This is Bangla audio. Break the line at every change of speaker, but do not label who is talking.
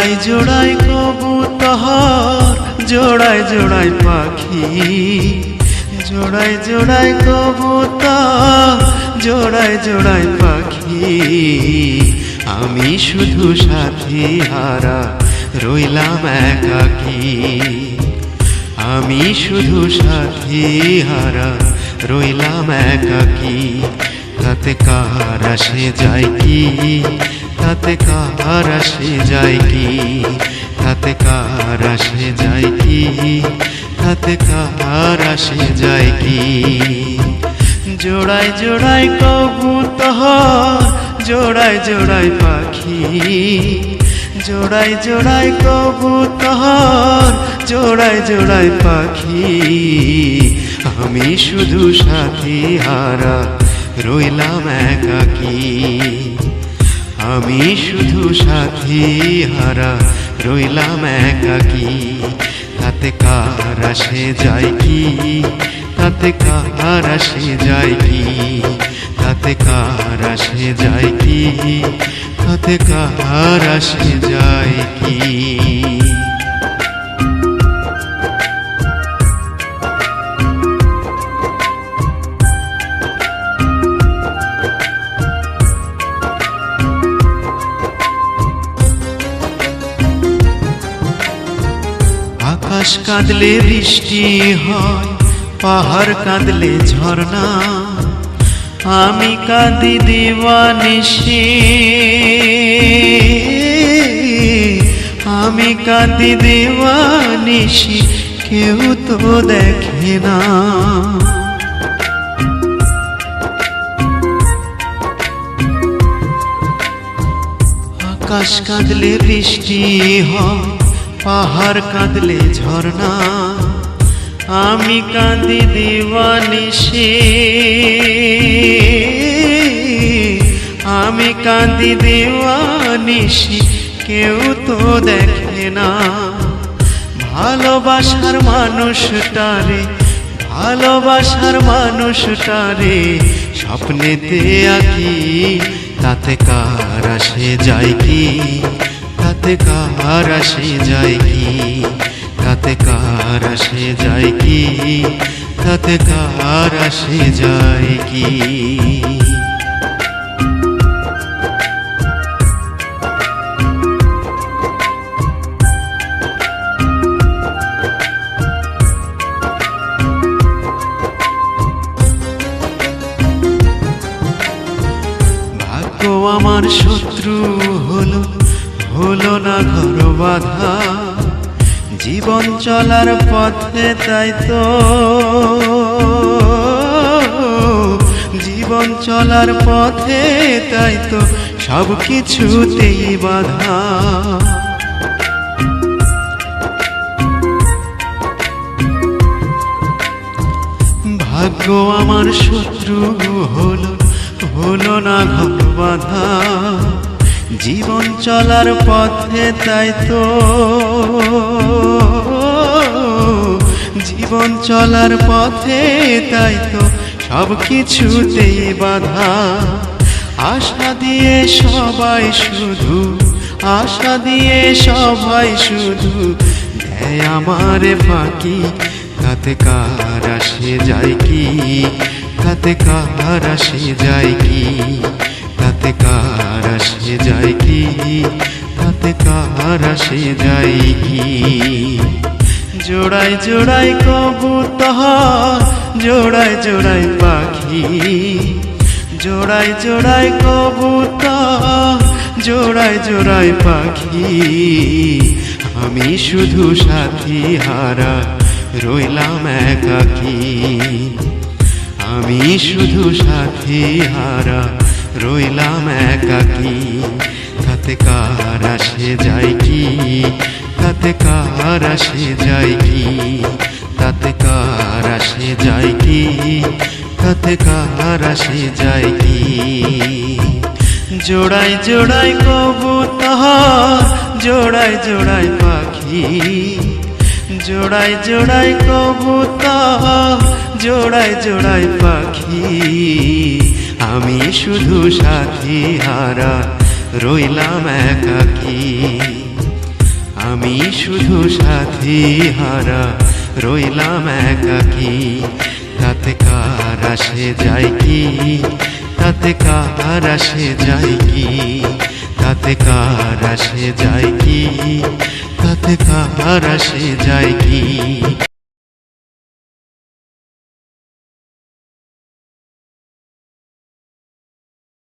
জোড়ায় জোড়ায় কবুতর জোড়ায় জোড়ায় পাখি জোড়ায় জোড়ায় কবুতর জোড়ায় জোড়ায় পাখি। আমি শুধু সাথী হারা, রইলাম একাকী। আমি শুধু সাথী হারা, রইলাম একাকী। তাতে কার আসে যায় কি? তাতে কার আসে যায় কি? তাতে কার আসে যায় কি? তাতে কার আসে যায় কি? জোড়ায় জোড়ায় কবুতর, জোড়ায় জোড়ায় পাখি, জোড়ায় জোড়ায় কবুতর, জোড়ায় জোড়ায় পাখি। আমি শুধু সাথী হারা, রইলাম একাকী। আমি শুধু সাথী হারা, রইলাম একাকি তাতে কার আসে যায় কি? তাতে কার আসে যায় কি? তাতে কার আসে যায় কি? তাতে কার আসে যায় কি? আকাশ কাঁদলে বৃষ্টি হয়, পাহাড় কাঁদলে ঝর্ণা। আমি কাঁদি দিওয়ানিশি আমি কাঁদি দিওয়ানিশি কেউ তো দেখে না। আকাশ কাঁদলে বৃষ্টি হয় পাহাড় কাঁদলে ঝর্ণা, আমি কাঁদি দিওয়ানিশি আমি কাঁদি দিওয়ানিশি কেউ তো দেখে না। ভালোবাসার মানুষটারে ভালোবাসার মানুষটারে স্বপ্নেতে আঁকি, তাতে কার আসে যায় কি? তাতে কার আসে যায় কি? তাতে কার আসে যায় কি? তাতে কার আসে যায় কি? আমার শত্রু হলো হলো না ঘর বাধা। জীবন চলার পথে তাই তো। জীবন চলার পথে তাই তো সব কিছুতেই বাধা। ভাগ্য আমার শত্রু হলো হলো না ঘর বাধা। জীবন চলার পথে তাই তো। জীবন চলার পথে তাই তো সব কিছুতেই বাধা। আশা দিয়ে সবাই শুধু, আশা দিয়ে সবাই শুধু, দেয় আমার ফাঁকি। তাতে কার আসে যায় কি? তাতে কার আসে যায় কি? তাতে কার আসে যায় কি? তাতে কার আসে যায় কি? জোড়ায় জোড়ায় কবুতর, জোড়ায় জোড়ায় পাখি, জোড়ায় জোড়ায় কবুতর, জোড়ায় জোড়ায় পাখি। আমি শুধু সাথী হারা, রইলাম একাকী। আমি শুধু সাথী হারা রইলাম একাকী। তাতে কার আসে যায় কি? তাতে কার আসে যায় কি? তাতে কার আসে যায় কি? তাতে কার আসে যায় কি? জোড়ায় জোড়ায় কবুতর, জোড়ায় জোড়ায় পাখি। জোড়ায় জোড়ায় কবুতর, জোড়ায় জোড়ায় পাখি। আমি শুধু সাথী হারা, রইলাম একাকী আমি শুধু সাথী হারা, রইলাম একাকি তাতে কার আসে যায় কি? তাতে কার আসে যায় কি? তাতে কার আসে যায় কি? তাতে কার আসে যায় কি?